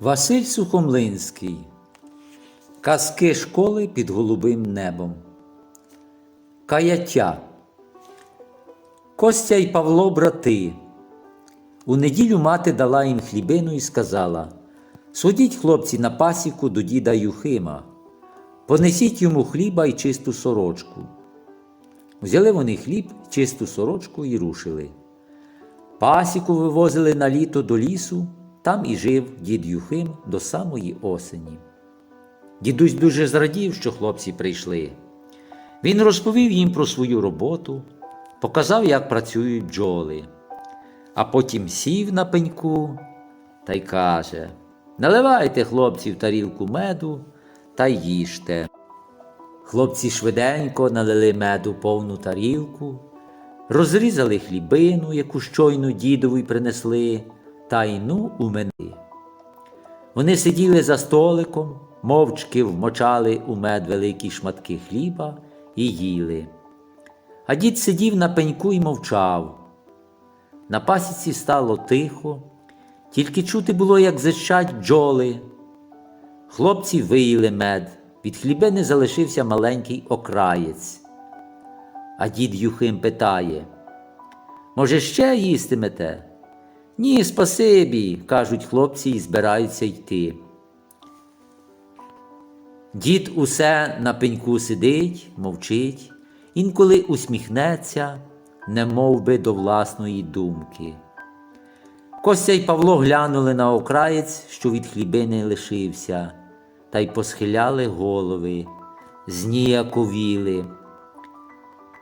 Василь Сухомлинський. Казки школи під голубим небом. Каяття. Костя й Павло брати. У неділю мати дала їм хлібину і сказала: Сходіть, хлопці, на пасіку до діда Юхима, понесіть йому хліба й чисту сорочку. Взяли вони хліб, чисту сорочку і рушили. Пасіку вивозили на літо до лісу, там і жив дід Юхим до самої осені. Дідусь дуже зрадів, що хлопці прийшли. Він розповів їм про свою роботу, показав, як працюють бджоли, а потім сів на пеньку та й каже: Наливайте, хлопці, в тарілку меду та їжте. Хлопці швиденько налили меду повну тарілку, розрізали хлібину, яку щойно дідові принесли, та й ну у мене. Вони сиділи за столиком, мовчки вмочали у мед великі шматки хліба і їли. А дід сидів на пеньку і мовчав. На пасіці стало тихо, тільки чути було, як зищать бджоли. Хлопці виїли мед, від хлібини залишився маленький окраєць. А дід Юхим питає: Може, ще їстимете? Ні, спасибі, кажуть хлопці і збираються йти. Дід усе на пеньку сидить, мовчить, інколи усміхнеться, не мов би до власної думки. Костя й Павло глянули на окраєць, що від хлібини лишився, та й посхиляли голови, зніяковіли.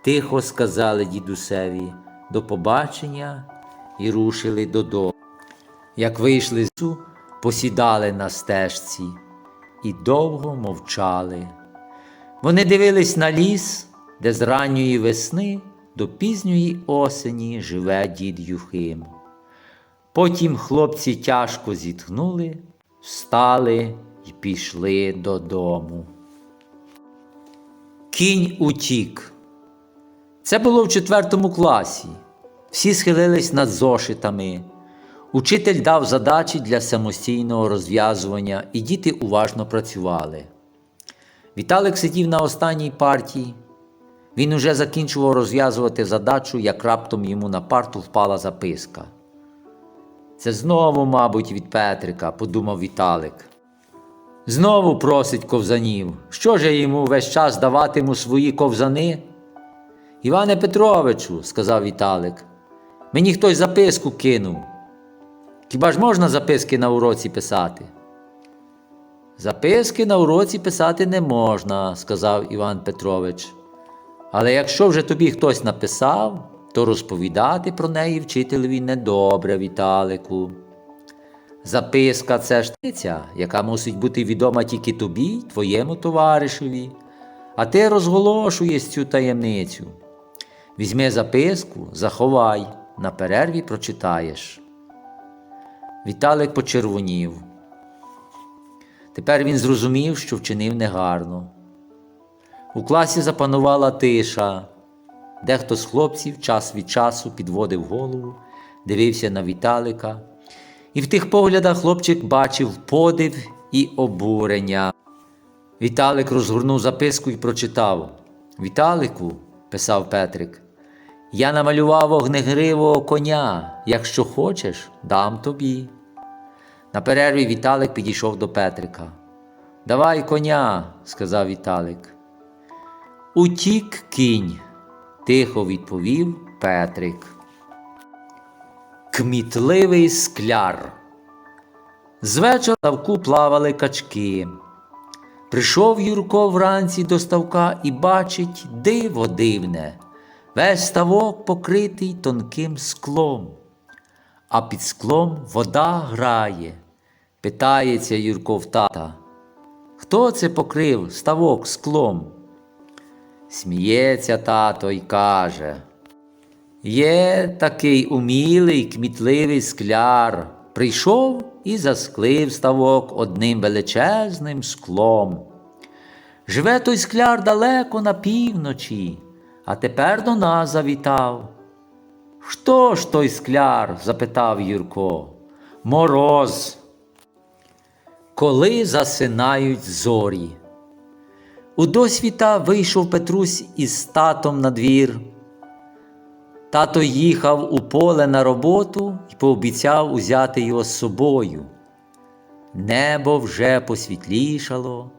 Тихо сказали дідусеві до побачення і рушили додому. Як вийшли з лісу, посідали на стежці і довго мовчали. Вони дивились на ліс, де з ранньої весни до пізньої осені живе дід Юхим. Потім хлопці тяжко зітхнули, встали і пішли додому. Кінь утік. Це було в четвертому класі. Всі схилились над зошитами. Учитель дав задачі для самостійного розв'язування, і діти уважно працювали. Віталик сидів на останній партії. Він уже закінчував розв'язувати задачу, як раптом йому на парту впала записка. Це знову, мабуть, від Петрика, подумав Віталик. Знову просить ковзанів. Що ж я йому весь час даватиму свої ковзани? Іване Петровичу, сказав Віталик, мені хтось записку кинув. Хіба ж можна записки на уроці писати? Записки на уроці писати не можна, сказав Іван Петрович. Але якщо вже тобі хтось написав, то розповідати про неї вчителеві недобре, Віталику. Записка це таємниця, яка мусить бути відома тільки тобі, твоєму товаришеві, а ти розголошуєш цю таємницю. Візьми записку, заховай, на перерві прочитаєш. Віталик почервонів. Тепер він зрозумів, що вчинив негарно. У класі запанувала тиша. Дехто з хлопців час від часу підводив голову, дивився на Віталика, і в тих поглядах хлопчик бачив подив і обурення. Віталик розгорнув записку і прочитав Віталику, писав Петрик, я намалював огнегривого коня. Якщо хочеш, дам тобі. На перерві Віталик підійшов до Петрика. Давай коня, сказав Віталик. Утік кінь, тихо відповів Петрик. Кмітливий скляр. Звечора в ставку плавали качки. Прийшов Юрко вранці до ставка і бачить диво дивне. Весь ставок покритий тонким склом, а під склом вода грає. Питається Юрко в тата. Хто це покрив ставок склом? Сміється тато й каже. Є такий умілий, кмітливий скляр. Прийшов і засклив ставок одним величезним склом. Живе той скляр далеко на півночі, а тепер до нас завітав. Хто ж той скляр? запитав Юрко. Мороз. Коли засинають зорі. У досвіта вийшов Петрусь із татом на двір. Тато їхав у поле на роботу і пообіцяв узяти його з собою. Небо вже посвітлішало,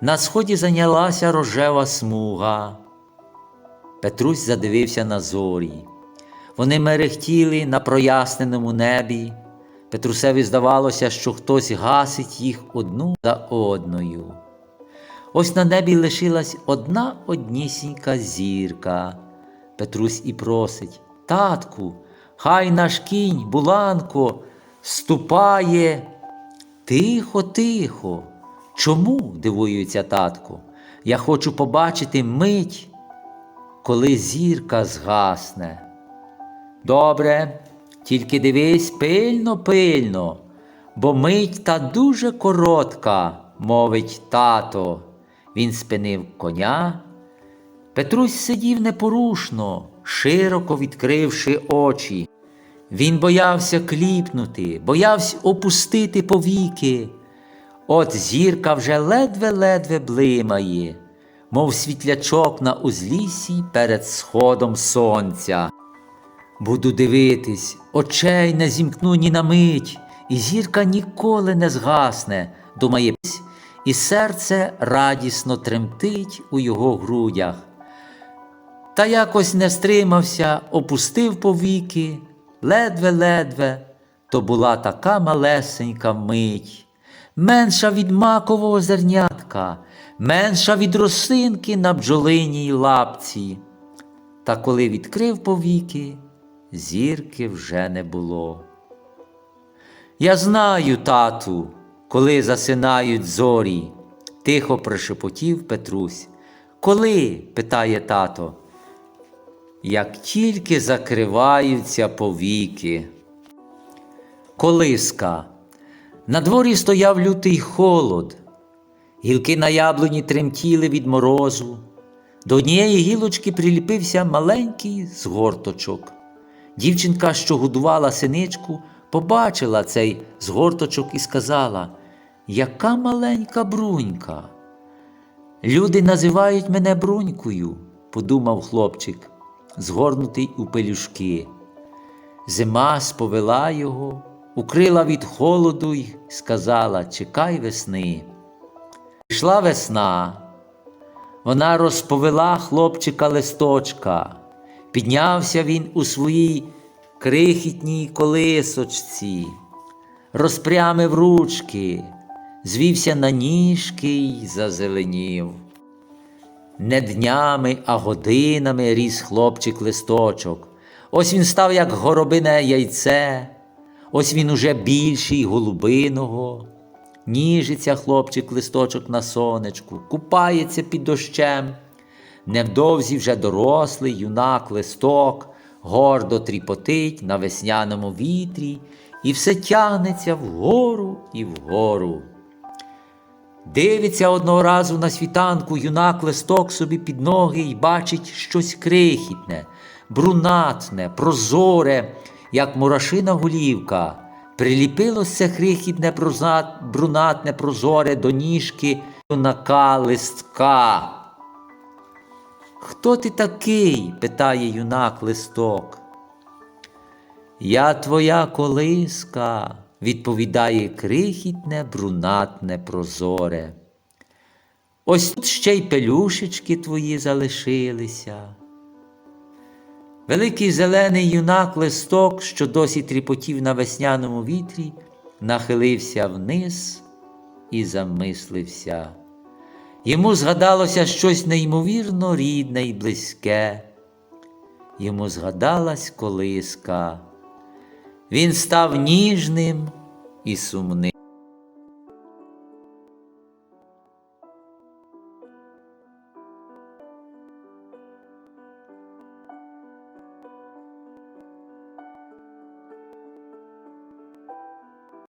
на сході зайнялася рожева смуга. Петрусь задивився на зорі. Вони мерехтіли на проясненому небі. Петрусеві здавалося, що хтось гасить їх одну за одною. Ось на небі лишилась одна однісінька зірка. Петрусь і просить Татку, хай наш кінь, буланко, ступає. Тихо, тихо. Чому? дивується татко. Я хочу побачити мить, коли зірка згасне. Добре, тільки дивись пильно, пильно, бо мить та дуже коротка, мовить тато. Він спинив коня. Петрусь сидів непорушно, широко відкривши очі. Він боявся кліпнути, боявся опустити повіки. От зірка вже ледве-ледве блимає, мов світлячок на узліссі перед сходом сонця. Буду дивитись, очей не зімкну ні на мить, і зірка ніколи не згасне, думає, і серце радісно тремтить у його грудях. Та якось не стримався, опустив повіки, ледве-ледве, то була така малесенька мить, менша від макового зернятка, менша від росинки на бджолиній лапці. Та коли відкрив повіки, зірки вже не було. Я знаю, тату, коли засинають зорі, тихо прошепотів Петрусь. Коли? питає тато. Як тільки закриваються повіки. Колиска. На дворі стояв лютий холод. Гілки на яблуні тремтіли від морозу. До однієї гілочки приліпився маленький згорточок. Дівчинка, що годувала синичку, побачила цей згорточок і сказала, яка маленька брунька. Люди називають мене брунькою, подумав хлопчик, згорнутий у пелюшки. Зима сповела його, укрила від холоду й сказала Чекай весни. Прийшла весна. Вона розповела хлопчика листочка. Піднявся він у своїй крихітній колисочці, розпрямив ручки, звівся на ніжки й зазеленів. Не днями, а годинами ріс хлопчик листочок. Ось він став, як горобине яйце, ось він уже більший голубиного. Ніжиться хлопчик листочок на сонечку, купається під дощем. Невдовзі вже дорослий юнак листок гордо тріпотить на весняному вітрі, і все тягнеться вгору і вгору. Дивиться одного разу на світанку юнак листок собі під ноги і бачить щось крихітне, брунатне, прозоре, як мурашина голівка. Приліпилось це крихітне брунатне прозоре до ніжки юнака листка. Хто ти такий? питає юнак листок. Я твоя колиска, відповідає крихітне, брунатне прозоре. Ось тут ще й пелюшечки твої залишилися. Великий зелений юнак листок, що досі тріпотів на весняному вітрі, нахилився вниз і замислився. Йому згадалося щось неймовірно рідне й близьке. Йому згадалась колиска. Він став ніжним і сумним.